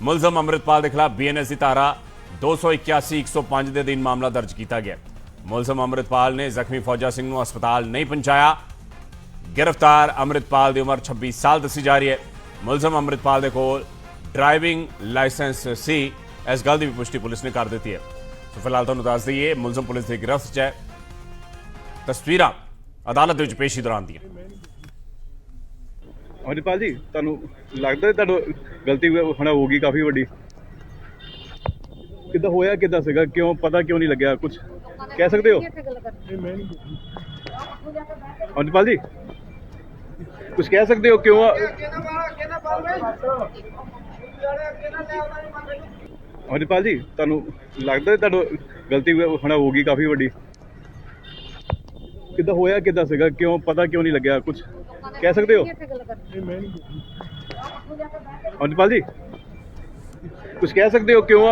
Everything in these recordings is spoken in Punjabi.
ਮੁਲਜ਼ਮ ਅੰਮ੍ਰਿਤਪਾਲ ਦੇ ਖਿਲਾਫ ਬੀਐਨਐਸ ਦੀ ਧਾਰਾ 281 105 ਦੇ ਅਧੀਨ ਮਾਮਲਾ ਦਰਜ ਕੀਤਾ ਗਿਆ ਮੁਲਜ਼ਮ ਅੰਮ੍ਰਿਤਪਾਲ ਨੇ ਜ਼ਖਮੀ ਫੌਜਾ ਸਿੰਘ ਨੂੰ ਹਸਪਤਾਲ ਨਹੀਂ ਪਹੁੰਚਾਇਆ ਗ੍ਰਿਫਤਾਰ ਅੰਮ੍ਰਿਤਪਾਲ ਦੀ ਉਮਰ 26 ਸਾਲ ਦੱਸੀ ਜਾ ਰਹੀ ਹੈ ਮੁਲਜ਼ਮ ਅੰਮ੍ਰਿਤਪਾਲ ਦੇ ਕੋਲ ਡਰਾਈਵਿੰਗ ਲਾਇਸੈਂਸ ਸੀ ਇਸ ਗੱਲ ਦੀ ਵੀ ਪੁਸ਼ਟੀ ਪੁਲਿਸ ਨੇ ਕਰ ਦਿੱਤੀ ਹੈ ਸੋ ਫਿਲਹਾਲ ਤੁਹਾਨੂੰ ਦੱਸ ਦਈਏ ਮੁਲਜ਼ਮ ਪੁਲਿਸ ਦੀ ਗ੍ਰਿਫਤ 'ਚ ਹੈ ਤਸਵੀਰਾਂ ਅਦਾਲਤ ਦੇ ਵਿੱਚ ਪੇਸ਼ੀ ਦੌਰਾਨ ਦੀਆਂ ਅਮਰਿਤਪਾਲ ਜੀ, ਤੁਹਾਨੂੰ ਲੱਗਦਾ ਹੈ ਤੁਹਾਨੂੰ ਗਲਤੀ ਹੁਣ ਹੋਊਗੀ ਕਾਫੀ ਵੱਡੀ? ਕਿੱਦਾਂ ਹੋਇਆ, ਕਿੱਦਾਂ ਸੀਗਾ? ਕਿਉਂ, ਪਤਾ ਕਿਉਂ ਨਹੀਂ ਲੱਗਿਆ? ਕੁਝ ਕਹਿ ਸਕਦੇ ਹੋ? ਅਮਰਿਤਪਾਲ ਜੀ ਕੁਝ ਕਹਿ ਸਕਦੇ ਹੋ? ਕਿਉਂ ਅਮਰਿਤਪਾਲ ਜੀ, ਤੁਹਾਨੂੰ ਲੱਗਦਾ ਹੈ ਤੁਹਾਨੂੰ ਗਲਤੀ ਹੁਣ ਹੋਊਗੀ ਕਾਫੀ ਵੱਡੀ? ਕਿੱਦਾਂ ਹੋਇਆ, ਕਿੱਦਾਂ ਸੀਗਾ? ਕਿਉਂ, ਪਤਾ ਕਿਉਂ ਨਹੀਂ ਲੱਗਿਆ? ਕੁਝ ਕਹਿ ਸਕਦੇ ਹੋ? ਅਮਰਿਤਪਾਲ ਜੀ ਕੁਝ ਕਹਿ ਸਕਦੇ ਹੋ? ਕਿਉਂ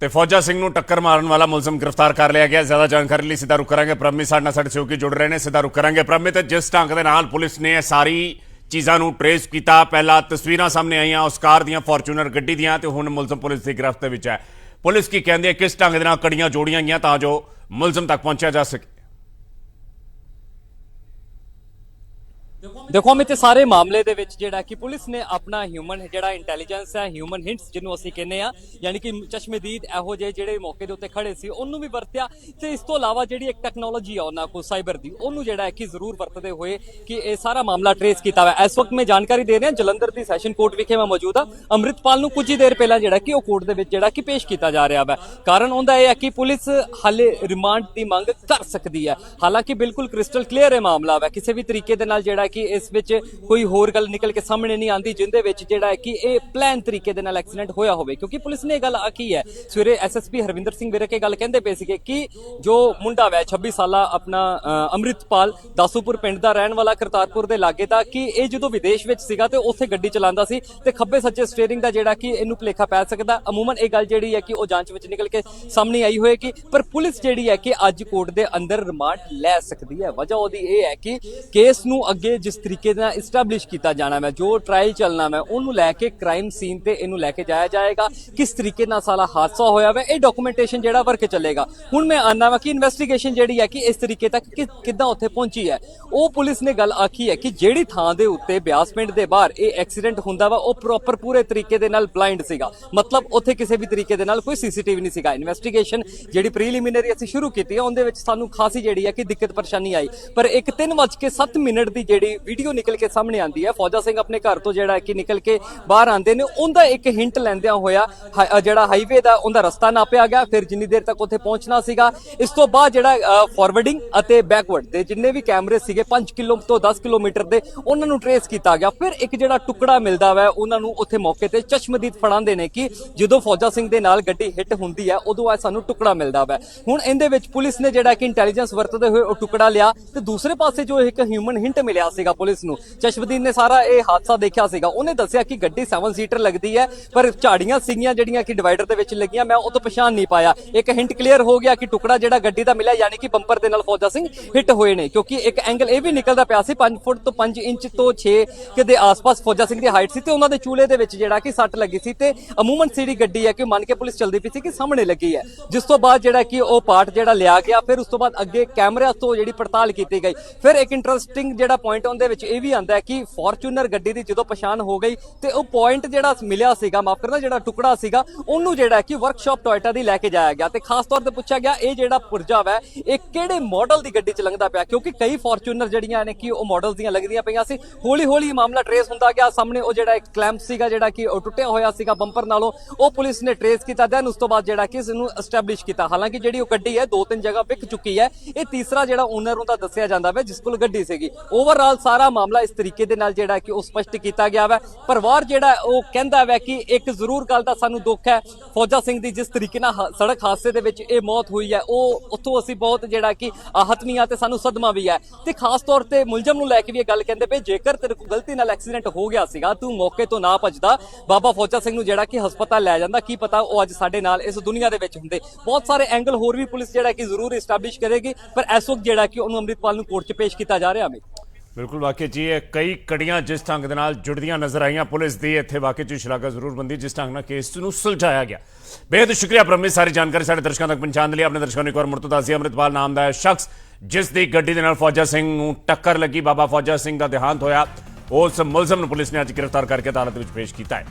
ਤੇ ਫੌਜਾ ਸਿੰਘ ਨੂੰ ਟੱਕਰ ਮਾਰਨ ਵਾਲਾ ਮੁਲਜ਼ਮ ਗ੍ਰਿਫਤਾਰ ਕਰ ਲਿਆ ਗਿਆ। ਜ਼ਿਆਦਾ ਜਾਣਕਾਰੀ ਲਈ ਸਿੱਧਾ ਰੁਕ ਕਰਾਂਗੇ। ਪ੍ਰਮੀ ਸਾਡੇ ਨਾਲ ਸਾਡੇ ਸਹਿਯੋਗੀ ਜੁੜ ਰਹੇ ਨੇ। ਸਿੱਧਾ ਰੁਕ ਕਰਾਂਗੇ। ਪ੍ਰਮੀ ਤੇ ਜਿਸ ਢੰਗ ਦੇ ਨਾਲ ਪੁਲਿਸ ਨੇ ਇਹ ਸਾਰੀ ਚੀਜ਼ਾਂ ਨੂੰ ਟਰੇਸ ਕੀਤਾ ਪਹਿਲਾਂ ਤਸਵੀਰਾਂ ਸਾਹਮਣੇ ਆਈਆਂ ਉਸ ਕਾਰ ਦੀਆਂ ਫੋਰਚੂਨਰ ਗੱਡੀ ਦੀਆਂ ਤੇ ਹੁਣ ਮੁਲਜ਼ਮ ਪੁਲਿਸ ਦੀ ਗ੍ਰਿਫਤ ਦੇ ਵਿੱਚ ਹੈ। ਪੁਲਿਸ ਕੀ ਕਹਿੰਦੀ ਹੈ? ਕਿਸ ਢੰਗ ਦੇ ਨਾਲ ਕੜੀਆਂ ਜੋੜੀਆਂ ਗਈਆਂ ਤਾਂ ਜੋ ਮੁਲਜ਼ਮ ਤੱਕ ਪਹੁੰਚਿਆ ਜਾ ਸਕੇ? ਦੇਖੋ, ਅਮਿਤ ਸਾਰੇ ਮਾਮਲੇ ਦੇ ਵਿੱਚ ਜਿਹੜਾ ਕਿ ਪੁਲਿਸ ਨੇ ਆਪਣਾ ਹਿਊਮਨ ਜਿਹੜਾ ਇੰਟੈਲੀਜੈਂਸ ਹੈ ਹਿਊਮਨ ਹਿੰਟਸ ਜਿਹਨੂੰ ਅਸੀਂ ਕਹਿੰਦੇ ਆ ਯਾਨੀ ਕਿ ਚਸ਼ਮਦੀਦ ਇਹੋ ਜਿਹੇ ਜਿਹੜੇ ਮੌਕੇ ਦੇ ਉੱਤੇ ਖੜੇ ਸੀ, ਉਹਨੂੰ ਵੀ ਵਰਤਿਆ ਤੇ ਇਸ ਤੋਂ ਇਲਾਵਾ ਜਿਹੜੀ ਇੱਕ ਟੈਕਨੋਲੋਜੀ ਆ ਉਹਨਾਂ ਕੋਲ ਸਾਈਬਰ ਦੀ, ਉਹਨੂੰ ਜਿਹੜਾ ਹੈ ਕਿ ਜ਼ਰੂਰ ਵਰਤਦੇ ਹੋਏ ਕਿ ਇਹ ਸਾਰਾ ਮਾਮਲਾ ਟਰੇਸ ਕੀਤਾ ਹੋਇਆ। ਇਸ ਵਕਤ ਮੈਂ ਜਾਣਕਾਰੀ ਦੇ ਰਿਹਾ ਜਲੰਧਰ ਦੀ ਸੈਸ਼ਨ ਕੋਰਟ ਵਿਖੇ ਮੈਂ ਮੌਜੂਦ ਆ ਅੰਮ੍ਰਿਤਪਾਲ ਨੂੰ ਕੁਝ ਹੀ ਦੇਰ ਪਹਿਲਾਂ ਜਿਹੜਾ ਕਿ ਉਹ ਕੋਰਟ ਦੇ ਵਿੱਚ ਜਿਹੜਾ ਕਿ ਪੇਸ਼ ਕੀਤਾ ਜਾ ਰਿਹਾ ਵਾ। ਕਾਰਨ ਹੁੰਦਾ ਇਹ ਹੈ ਕਿ ਪੁਲਿਸ ਹਾਲੇ ਰਿਮਾਂਡ ਦੀ ਮੰਗ ਕਰ ਸਕਦੀ ਹੈ। ਹਾਲਾਂਕਿ ਬਿਲਕੁਲ ਕ੍ਰਿਸਟਲ ਕਲੀਅਰ ਹੈ ਮਾਮਲਾ ਵਾ। ਕਿਸੇ ਵੀ ਤਰੀਕੇ ਦੇ ਨਾਲ ਜਿਹੜਾ ਕਿ ਇਸ ਵਿੱਚ ਕੋਈ ਹੋਰ ਗੱਲ ਨਿਕਲ ਕੇ ਸਾਹਮਣੇ ਨਹੀਂ ਆਂਦੀ ਜਿੰਦੇ ਵਿੱਚ ਜਿਹੜਾ ਹੈ ਕਿ ਇਹ ਪਲਾਨ ਤਰੀਕੇ ਦੇ ਨਾਲ ਐਕਸੀਡੈਂਟ ਹੋਇਆ ਹੋਵੇ। ਕਿਉਂਕਿ ਪੁਲਿਸ ਨੇ ਇਹ ਗੱਲ ਆਖੀ ਹੈ। ਸਵੇਰੇ ਐਸਐਸਪੀ ਹਰਵਿੰਦਰ ਸਿੰਘ ਵਿਰਕ ਇਹ ਗੱਲ ਕਹਿੰਦੇ ਪਏ ਸੀਗੇ ਕਿ ਜੋ ਮੁੰਡਾ ਵੈ 26 ਸਾਲਾ ਆਪਣਾ ਅ, ਅੰਮ੍ਰਿਤਪਾਲ ਦਾਸੂਪੁਰ ਪਿੰਡ ਦਾ ਰਹਿਣ ਵਾਲਾ ਕਰਤਾਰਪੁਰ ਦੇ ਲਾਗੇ ਦਾ ਕਿ ਇਹ ਜਦੋਂ ਵਿਦੇਸ਼ ਵਿੱਚ ਸੀਗਾ ਤੇ ਉੱਥੇ ਗੱਡੀ ਚਲਾਉਂਦਾ ਸੀ ਤੇ ਖੱਬੇ ਸੱਜੇ ਸਟੀਅਰਿੰਗ ਦਾ ਜਿਹੜਾ ਕਿ ਇਹਨੂੰ ਭੁਲੇਖਾ ਪੈ ਸਕਦਾ। ਅਮੂਮਨ ਇਹ ਗੱਲ ਜਿਹੜੀ ਹੈ ਕਿ ਉਹ ਜਾਂਚ ਵਿੱਚ ਨਿਕਲ ਕੇ ਸਾਹਮਣੇ ਆਈ ਹੋਏਗੀ ਪਰ ਪੁਲਿਸ ਜਿਹੜੀ ਹੈ ਕਿ ਅੱਜ ਕੋਰਟ ਦੇ ਅੰਦਰ ਰਿਮਾਂਡ ਲੈ ਸਕਦੀ ਹੈ। ਵਜ੍ਹਾ ਉਹਦੀ ਇਹ ਹੈ ਕਿ ਕੇਸ ਨੂੰ ਅੱਗੇ ਜਿਸ ਤਰੀਕੇ ਨਾਲ ਇਸਟੈਬਲਿਸ਼ ਕੀਤਾ ਜਾਣਾ ਹੈ ਜੋ ਟ੍ਰਾਇਲ ਚੱਲਣਾ ਹੈ ਉਹਨੂੰ ਲੈ ਕੇ ਕ੍ਰਾਈਮ ਸੀਨ ਤੇ ਇਹਨੂੰ ਲੈ ਕੇ ਜਾਇਆ ਜਾਏਗਾ। ਕਿਸ ਤਰੀਕੇ ਨਾਲ ਸਾਲਾ ਹਾਦਸਾ ਹੋਇਆ ਹੈ ਇਹ ਡਾਕੂਮੈਂਟੇਸ਼ਨ ਜਿਹੜਾ ਵਰਕ ਚੱਲੇਗਾ। ਹੁਣ ਮੈਂ ਆਨਾ ਵਾ ਕਿ ਇਨਵੈਸਟੀਗੇਸ਼ਨ ਜਿਹੜੀ ਹੈ ਕਿ ਇਸ ਤਰੀਕੇ ਤੱਕ ਕਿ ਕਿੱਦਾਂ ਉੱਥੇ ਪਹੁੰਚੀ ਹੈ। ਉਹ ਪੁਲਿਸ ਨੇ ਗੱਲ ਆਖੀ ਹੈ ਕਿ ਜਿਹੜੀ ਥਾਂ ਦੇ ਉੱਤੇ ਬਿਆਸ ਪਿੰਡ ਦੇ ਬਾਹਰ ਇਹ ਐਕਸੀਡੈਂਟ ਹੁੰਦਾ ਵਾ, ਉਹ ਪ੍ਰੋਪਰ ਪੂਰੇ ਤਰੀਕੇ ਦੇ ਨਾਲ ਬਲਾਈਂਡ ਸੀਗਾ। ਮਤਲਬ ਉੱਥੇ ਕਿਸੇ ਵੀ ਤਰੀਕੇ ਦੇ ਨਾਲ ਕੋਈ ਸੀਸੀਟੀਵੀ ਨਹੀਂ ਸੀਗਾ। ਇਨਵੈਸਟੀਗੇਸ਼ਨ ਜਿਹੜੀ ਪ੍ਰੀਲੀਮੀਨਰੀ ਅਸੀਂ ਸ਼ੁਰੂ ਕੀਤੀ ਹੈ ਉਹਦੇ ਵਿੱਚ ਸਾਨੂੰ ਖਾਸੀ ਜਿਹੜੀ ਹੈ ਕਿ ਦਿੱਕਤ ਪਰੇਸ਼ਾਨੀ ਆਈ। ਪਰ ਇੱਕ 3:07 ਮਿੰਟ ਦੀ ਜਿਹੜੀ ਵੀਡੀਓ ਨਿਕਲ ਕੇ ਸਾਹਮਣੇ ਆਂਦੀ ਹੈ। ਫੌਜਾ ਸਿੰਘ ਆਪਣੇ ਘਰ ਤੋਂ ਜਿਹੜਾ ਕਿ ਨਿਕਲ ਕੇ ਬਾਹਰ ਆਂਦੇ ਨੇ। ਉਹਦਾ ਇੱਕ ਹਿੰਟ ਲੈਂਦਿਆਂ ਹੋਇਆ ਜਿਹੜਾ ਹਾਈਵੇ ਦਾ ਉਹਦਾ ਰਸਤਾ ਨਾਪਿਆ ਗਿਆ। ਫਿਰ ਜਿੰਨੀ ਦੇਰ ਤੱਕ ਉੱਥੇ ਪਹੁੰਚਣਾ ਸੀਗਾ, ਇਸ ਤੋਂ ਬਾਅਦ ਜਿਹੜਾ ਫਾਰਵਰਡਿੰਗ ਅਤੇ ਬੈਕਵਰਡ ਦੇ ਜਿੰਨੇ ਵੀ ਕੈਮਰੇ ਸੀਗੇ 5 ਕਿਲੋ ਤੋਂ 10 ਕਿਲੋਮੀਟਰ ਦੇ, ਉਹਨਾਂ ਨੂੰ ਟਰੇਸ ਕੀਤਾ ਗਿਆ। ਫਿਰ ਇੱਕ ਜਿਹੜਾ ਟੁਕੜਾ ਮਿਲਦਾ ਵਾ, ਉਹਨਾਂ ਨੂੰ ਉੱਥੇ ਮੌਕੇ ਤੇ ਚਸ਼ਮਦੀਦ ਫੜਾਉਂਦੇ ਨੇ ਕਿ ਜਦੋਂ ਫੌਜਾ ਸਿੰਘ ਦੇ ਨਾਲ ਗੱਡੀ ਹਿੱਟ ਹੁੰਦੀ ਹੈ, ਉਦੋਂ ਆ ਸਾਨੂੰ ਟੁਕੜਾ ਮਿਲਦਾ ਵਾ। ਹੁਣ ਇਹਦੇ ਵਿੱਚ ਪੁਲਿਸ ਨੇ ਜਿਹੜਾ ਕਿ ਇੰਟੈਲੀਜੈਂਸ ਵਰਤਦੇ ਹੋਏ ਉਹ ਟੁਕੜਾ ਲਿਆ ਤੇ ਦੂਸਰੇ ਪਾਸੇ ਜੋ ਇੱਕ ਹਿਊਮਨ ਹਿੰਟ ਮਿਲਿਆ ਸੀਗਾ ਪੁਲਿਸ ਨੂੰ। ਚਸ਼ਮਦੀਦ ਨੇ ਸਾਰਾ ਇਹ ਹਾਦਸਾ ਦੇਖਿਆ ਸੀਗਾ। ਉਹਨੇ ਦੱਸਿਆ ਕਿ ਗੱਡੀ 7 ਸੀਟਰ ਲੱਗਦੀ ਹੈ, ਪਰ ਝਾੜੀਆਂ ਸੀਗੀਆਂ ਜਿਹੜੀਆਂ ਕਿ ਡਿਵਾਈਡਰ ਦੇ ਵਿੱਚ ਲੱਗੀਆਂ, ਮੈਂ ਉਹ ਤੋਂ ਪਛਾਣ ਨਹੀਂ ਪਾਇਆ। ਇੱਕ ਹਿੰਟ ਕਲੀਅਰ ਹੋ ਗਿਆ ਕਿ ਟੁਕੜਾ ਜਿਹੜਾ ਗੱਡੀ ਦਾ ਮਿਲਿਆ, ਯਾਨੀ ਕਿ ਬੰਪਰ ਦੇ ਨਾਲ ਫੌਜਾ ਸਿੰਘ ਹਿੱਟ ਹੋਏ ਨੇ, ਕਿਉਂਕਿ ਇੱਕ ਐਂਗਲ ਇਹ ਵੀ ਨਿਕਲਦਾ ਪਿਆ ਸੀ 5 ਫੁੱਟ ਤੋਂ 5 ਇੰਚ ਤੋਂ 6 ਕਿ ਦੇ ਆਸ-ਪਾਸ ਫੌਜਾ ਸਿੰਘ ਦੀ ਹਾਈਟ ਸੀ ਤੇ ਉਹਨਾਂ ਦੇ ਚੂਲੇ ਦੇ ਵਿੱਚ ਜਿਹੜਾ ਕਿ ਸੱਟ ਲੱਗੀ ਸੀ ਤੇ ਅਮੂਮਨ ਸੀੜੀ ਗੱਡੀ ਹੈ ਕਿ ਮੰਨ ਕੇ ਪੁਲਿਸ ਚਲਦੀ ਪਈ ਸੀ ਕਿ ਸਾਹਮਣੇ ਲੱਗੀ ਹੈ। ਜਿਸ ਤੋਂ ਬਾਅਦ ਜਿਹੜਾ ਕਿ ਉਹ ਪਾਰਟ ਜਿਹੜਾ ਲਿਆ ਗਿਆ, ਫਿਰ ਉਸ ਤੋਂ ਬਾਅਦ ਅੱਗੇ ਕੈਮਰਿਆਂ ਤੋਂ ਜਿਹੜੀ ਪੜਤਾਲ ਕੀਤੀ ਗਈ। ਫਿਰ ਇੱਕ ਇੰਟਰਸਟਿੰਗ ਜਿਹੜਾ ਪੁਆਇੰਟ ਉਹਦੇ ਵਿੱਚ ਇਹ ਵੀ ਆਂਦਾ ਹੈ ਕਿ ਫੋਰਚੂਨਰ ਗੱਡੀ ਦੀ ਜਦੋਂ ਪਛਾਣ ਹੋ ਗਈ ਤੇ ਉਹ ਪੁਆਇੰਟ ਜਿਹੜਾ ਮਿਲਿਆ ਸੀਗਾ, ਮਾਫ ਕਰਨਾ, ਜਿਹੜਾ ਟੁਕੜਾ ਸੀਗਾ, ਉਹਨੂੰ ਜਿਹੜਾ ਕਿ ਵਰਕਸ਼ਾਪ ਟੋਇਟਾ ਦੀ ਲੈ ਕੇ ਜਾਇਆ ਗਿਆ। ਤੇ ਖਾਸ ਤੌਰ ਤੇ ਪੁੱਛਿਆ ਗਿਆ, ਇਹ ਜਿਹੜਾ ਪੁਰਜਾ ਹੈ ਇਹ ਕਿਹੜੇ ਮਾਡਲ ਦੀ ਗੱਡੀ ਚ ਲੰਘਦਾ ਪਿਆ? ਕਿਉਂਕਿ ਕਈ ਫੋਰਚੂਨਰ ਜਿਹੜੀਆਂ ਨੇ ਕਿ ਉਹ ਮਾਡਲਸ ਦੀਆਂ ਲੱਗਦੀਆਂ ਪਈਆਂ ਸੀ। ਹੌਲੀ ਹੌਲੀ ਇਹ ਮਾਮਲਾ ਟਰੇਸ ਹੁੰਦਾ ਗਿਆ। ਸਾਹਮਣੇ ਉਹ ਜਿਹੜਾ ਇੱਕ ਕਲੈਂਪ ਸੀਗਾ, ਜਿਹੜਾ ਕਿ ਉਹ ਟੁੱਟਿਆ ਹੋਇਆ ਸੀਗਾ ਬੰਪਰ ਨਾਲੋਂ, ਉਹ ਪੁਲਿਸ ਨੇ ਟਰੇਸ ਕੀਤਾ ਦੈਨ ਉਸ ਤੋਂ ਬਾਅਦ ਜਿਹੜਾ ਕਿ ਇਸ ਨੂੰ ਐਸਟੈਬਲਿਸ਼ ਕੀਤਾ। ਹਾਲਾਂਕਿ ਜਿਹੜੀ ਉਹ ਗੱਡੀ ਹੈ ਦੋ ਤਿੰਨ ਜਗ੍ਹਾ ਵਿਕ ਚੁੱਕੀ ਹੈ। ਇਹ ਤੀਸਰਾ ਜਿਹੜਾ ਓਨਰ ਉਹਦਾ ਦੱਸਿਆ ਜਾਂਦਾ ਹੈ ਜਿਸ ਕੋਲ ਗੱਡੀ ਸੀਗੀ। ਓਵਰਆਲ ਸਾਰਾ ਮਾਮਲਾ ਇਸ ਤਰੀਕੇ ਦੇ ਨਾਲ ਜਿਹੜਾ ਕਿ ਉਹ ਸਪਸ਼ਟ ਕੀਤਾ ਗਿਆ ਵਾ। ਪਰਿਵਾਰ ਜਿਹੜਾ ਉਹ ਕਹਿੰਦਾ ਹੈ ਕਿ ਇੱਕ ਜ਼ਰੂਰ ਗੱਲ ਦਾ ਸਾਨੂੰ ਦੁੱਖ ਹੈ। ਫੌਜਾ ਸਿੰਘ ਦੀ ਜਿਸ ਤਰੀਕੇ ਨਾਲ ਸੜਕ ਹਾਦਸੇ ਦੇ ਵਿੱਚ ਇਹ ਮੌਤ ਹੋਈ ਹੈ, ਉਹ ਉੱਥੋਂ ਅਸੀਂ ਬਹੁਤ ਜਿਹੜਾ ਕਿ ਆਹਤ ਵੀ ਹਾਂ ਤੇ ਸਾਨੂੰ ਸਦਮਾ ਵੀ ਹੈ। ਤੇ ਖਾਸ ਤੌਰ ਤੇ ਮੁਲਜ਼ਮ ਨੂੰ ਲੈ ਕੇ ਵੀ ਇਹ ਗੱਲ ਕਹਿੰਦੇ ਪਏ, ਜੇਕਰ ਤੇਰੇ ਕੋਲ ਗਲਤੀ ਨਾਲ ਐਕਸੀਡੈਂਟ ਹੋ ਗਿਆ ਸੀਗਾ, ਤੂੰ ਮੌਕੇ ਤੋਂ ਨਾ ਭੱਜਦਾ, ਬਾਬਾ ਫੌਜਾ ਸਿੰਘ ਨੂੰ ਜਿਹੜਾ ਕਿ ਹਸਪਤਾਲ ਲੈ ਜਾਂਦਾ, ਕੀ ਪਤਾ ਉਹ ਅੱਜ ਸਾਡੇ ਨਾਲ ਇਸ ਦੁਨੀਆ ਦੇ ਵਿੱਚ ਹੁੰਦੇ। ਬਹੁਤ ਸਾਰੇ ਐਂਗਲ ਹੋਰ ਵੀ ਪੁਲਿਸ ਜਿਹੜਾ ਕਿ ਜ਼ਰੂਰ ਐਸਟੈਬਲਿਸ਼ ਕਰੇਗੀ, ਪਰ ਇਸ ਵਕਤ ਜਿਹੜਾ ਕਿ ਉਹਨੂੰ ਅੰਮ੍ਰਿਤਪਾਲ ਨੂੰ ਕੋਰਟ 'ਚ ਪੇਸ਼ ਕੀਤਾ ਜਾ ਰਿਹਾ ਹੈ ਬਿਲਕੁਲ ਵਾਕਿਆ ਜੀ, ਇਹ ਕਈ ਕੜੀਆਂ ਜਿਸ ਢੰਗ ਦੇ ਨਾਲ ਜੁੜਦੀਆਂ ਨਜ਼ਰ ਆਈਆਂ, ਪੁਲਿਸ ਦੀ ਇੱਥੇ ਵਾਕਿਆ ਚ ਸ਼ਲਾਘਾ ਜ਼ਰੂਰ ਬੰਦੀ, ਜਿਸ ਢੰਗ ਨਾਲ ਕੇਸ ਨੂੰ ਸੁਲਝਾਇਆ ਗਿਆ। ਬੇਹਦ ਸ਼ੁਕਰੀਆ ਪਰਮੇਸ਼ ਸਾਰੀ ਜਾਣਕਾਰੀ ਸਾਡੇ ਦਰਸ਼ਕਾਂ ਤੱਕ ਪਹੁੰਚਾਉਣ ਦੇ ਲਈ। ਆਪਣੇ ਦਰਸ਼ਕਾਂ ਨੂੰ ਇੱਕ ਵਾਰ ਮੁੜ ਤੋਂ ਦੱਸਦੀ ਅੰਮ੍ਰਿਤਪਾਲ ਨਾਮ ਦਾ ਸ਼ਖਸ, ਜਿਸ ਦੀ ਗੱਡੀ ਦੇ ਨਾਲ ਫੌਜਾ ਸਿੰਘ ਨੂੰ ਟੱਕਰ ਲੱਗੀ। ਬਾਬਾ ਫੌਜਾ ਸਿੰਘ ਦਾ ਦੇਹਾਂਤ ਹੋਇਆ। ਉਸ ਮੁਲਜ਼ਮ ਨੂੰ ਪੁਲਿਸ ਨੇ ਅੱਜ ਗ੍ਰਿਫਤਾਰ ਕਰਕੇ ਅਦਾਲਤ ਵਿੱਚ ਪੇਸ਼ ਕੀਤਾ ਹੈ।